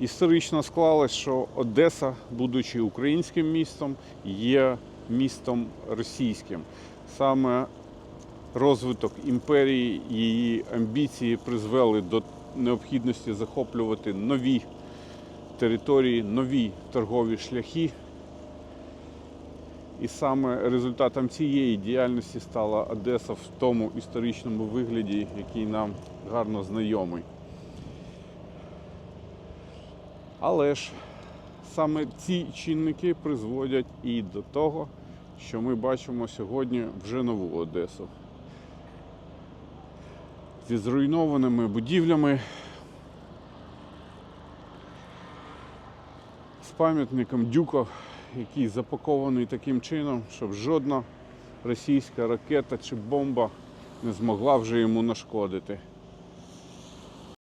Історично склалось, що Одеса, будучи українським містом, є містом російським. Саме розвиток імперії, її амбіції призвели до необхідності захоплювати нові території, нові торгові шляхи. І саме результатом цієї діяльності стала Одеса в тому історичному вигляді, який нам гарно знайомий. Але ж саме ці чинники призводять і до того, що ми бачимо сьогодні вже нову Одесу. Зі зруйнованими будівлями, з пам'ятником Дюков, який запакований таким чином, щоб жодна російська ракета чи бомба не змогла вже йому нашкодити.